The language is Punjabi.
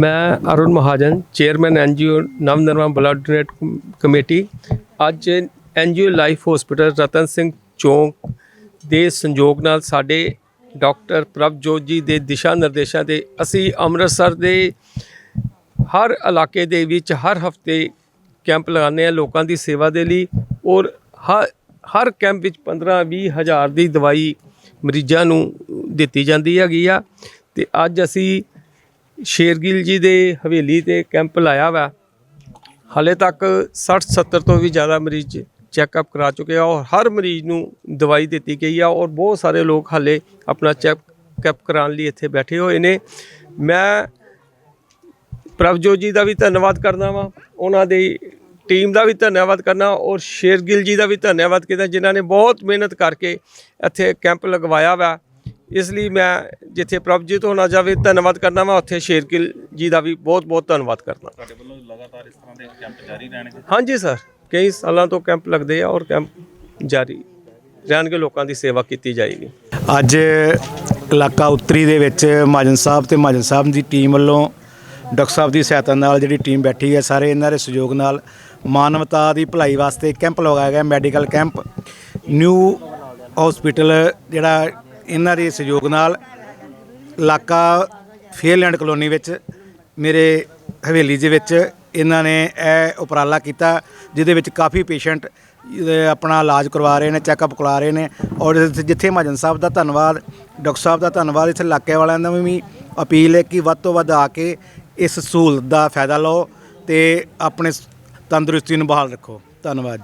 ਮੈਂ Arun Mahajan, chairman NGO Nav Nirman blood donate committee, ਅੱਜ NGO life hospital Ratan Singh ਚੌਂਕ ਦੇ ਸੰਯੋਗ ਨਾਲ ਸਾਡੇ ਡਾਕਟਰ ਪ੍ਰਭਜੋਤ ਜੀ ਦੇ ਦਿਸ਼ਾ ਨਿਰਦੇਸ਼ਾਂ ਤੇ ਅਸੀਂ ਅੰਮ੍ਰਿਤਸਰ ਦੇ ਹਰ ਇਲਾਕੇ ਦੇ ਵਿੱਚ ਹਰ ਹਫ਼ਤੇ ਕੈਂਪ ਲਗਾਉਂਦੇ ਆ ਲੋਕਾਂ ਦੀ ਸੇਵਾ ਦੇ ਲਈ ਔਰ ਹ- ਹਰ ਕੈਂਪ ਵਿੱਚ 15 20 ਹਜ਼ਾਰ ਦੀ ਦਵਾਈ ਮਰੀਜ਼ਾਂ ਨੂੰ ਦਿੱਤੀ ਜਾਂਦੀ ਹੈਗੀ ਆ ਤੇ ਅੱਜ ਅਸੀਂ ਸ਼ੇਰਗਿੱਲ ਜੀ ਦੇ ਹਵੇਲੀ ਤੇ ਕੈਂਪ ਲਾਇਆ ਵਾ। ਹਾਲੇ ਤੱਕ 60 70 ਤੋਂ ਵੀ ਜ਼ਿਆਦਾ ਮਰੀਜ਼ ਚੈੱਕਅਪ ਕਰਾ ਚੁੱਕੇ ਆ ਔਰ ਹਰ ਮਰੀਜ਼ ਨੂੰ ਦਵਾਈ ਦਿੱਤੀ ਗਈ ਆ ਔਰ ਬਹੁਤ ਸਾਰੇ ਲੋਕ ਹਾਲੇ ਆਪਣਾ ਚੈੱਕਅਪ ਕਰਾਉਣ ਲਈ ਇੱਥੇ ਬੈਠੇ ਹੋਏ ਨੇ। ਮੈਂ ਪ੍ਰਭਜੋਤ ਜੀ ਦਾ ਵੀ ਧੰਨਵਾਦ ਕਰਦਾ ਵਾਂ, ਉਹਨਾਂ ਦੀ ਟੀਮ ਦਾ ਵੀ ਧੰਨਵਾਦ ਕਰਨਾ ਔਰ ਸ਼ੇਰਗਿੱਲ ਜੀ ਦਾ ਵੀ ਧੰਨਵਾਦ ਕੀਤਾ, ਜਿਨ੍ਹਾਂ ਨੇ ਬਹੁਤ ਮਿਹਨਤ ਕਰਕੇ ਇੱਥੇ ਕੈਂਪ ਲਗਵਾਇਆ ਵਾ। ਇਸ ਲਈ ਮੈਂ ਜਿੱਥੇ ਪ੍ਰਭਜੀਤ ਹੋਣਾ ਜਾਵੇ ਧੰਨਵਾਦ ਕਰਨਾ ਵਾ। ਉੱਥੇ ਸ਼ੇਰਗਿੱਲ ਜੀ ਦਾ ਵੀ ਬਹੁਤ ਬਹੁਤ ਧੰਨਵਾਦ ਕਰਦਾ। ਤੁਹਾਡੇ ਵੱਲੋਂ ਲਗਾਤਾਰ ਇਸ ਤਰ੍ਹਾਂ ਦੇ ਕੈਂਪ ਜਾਰੀ ਰਹਿਣਗੇ? ਹਾਂਜੀ ਸਰ ਕਈ ਸਾਲਾਂ ਤੋਂ ਕੈਂਪ ਲੱਗਦੇ ਆ ਔਰ ਕੈਂਪ ਜਾਰੀ ਰਹਿਣਗੇ ਲੋਕਾਂ ਦੀ ਸੇਵਾ ਕੀਤੀ ਜਾਏਗੀ। ਅੱਜ ਇਲਾਕਾ ਉੱਤਰੀ ਦੇ ਵਿੱਚ ਮਾਜਨ ਸਾਹਿਬ ਤੇ ਮਾਜਨ ਸਾਹਿਬ ਦੀ ਟੀਮ ਵੱਲੋਂ ਡਾਕਟਰ ਸਾਹਿਬ ਦੀ ਸਹਾਇਤਾ ਨਾਲ ਜਿਹੜੀ ਟੀਮ ਬੈਠੀ ਹੈ ਸਾਰੇ ਇਹਨਾਂ ਦੇ ਸਹਿਯੋਗ ਨਾਲ ਮਾਨਵਤਾ ਦੀ ਭਲਾਈ ਵਾਸਤੇ ਕੈਂਪ ਲਗਾਇਆ ਗਿਆ ਮੈਡੀਕਲ ਕੈਂਪ ਨਿਊ ਹਸਪੀਟਲ ਜਿਹੜਾ ਇਹਨਾਂ ਦੇ ਸਹਿਯੋਗ ਨਾਲ ਇਲਾਕਾ ਫੇਅਰਲੈਂਡ ਕਲੋਨੀ ਵਿੱਚ ਮੇਰੇ ਹਵੇਲੀ ਦੇ ਵਿੱਚ ਇਹਨਾਂ ਨੇ ਇਹ ਉਪਰਾਲਾ ਕੀਤਾ, ਜਿਹਦੇ ਵਿੱਚ ਕਾਫੀ ਪੇਸ਼ੈਂਟ ਆਪਣਾ ਇਲਾਜ ਕਰਵਾ ਰਹੇ ਨੇ, ਚੈੱਕਅਪ ਕਰਵਾ ਰਹੇ ਨੇ ਔਰ ਜਿੱਥੇ ਮਹਾਜਨ ਸਾਹਿਬ ਦਾ ਧੰਨਵਾਦ, ਡਾਕਟਰ ਸਾਹਿਬ ਦਾ ਧੰਨਵਾਦ, ਇੱਥੇ ਇਲਾਕੇ ਵਾਲਿਆਂ ਦਾ ਵੀ ਅਪੀਲ ਹੈ ਕਿ ਵੱਧ ਤੋਂ ਵੱਧ ਆ ਕੇ ਇਸ ਸਹੂਲਤ ਦਾ ਫਾਇਦਾ ਲਓ ਤੇ ਆਪਣੇ ਤੰਦਰੁਸਤੀ ਨੂੰ ਬਹਾਲ ਰੱਖੋ। ਧੰਨਵਾਦ ਜੀ।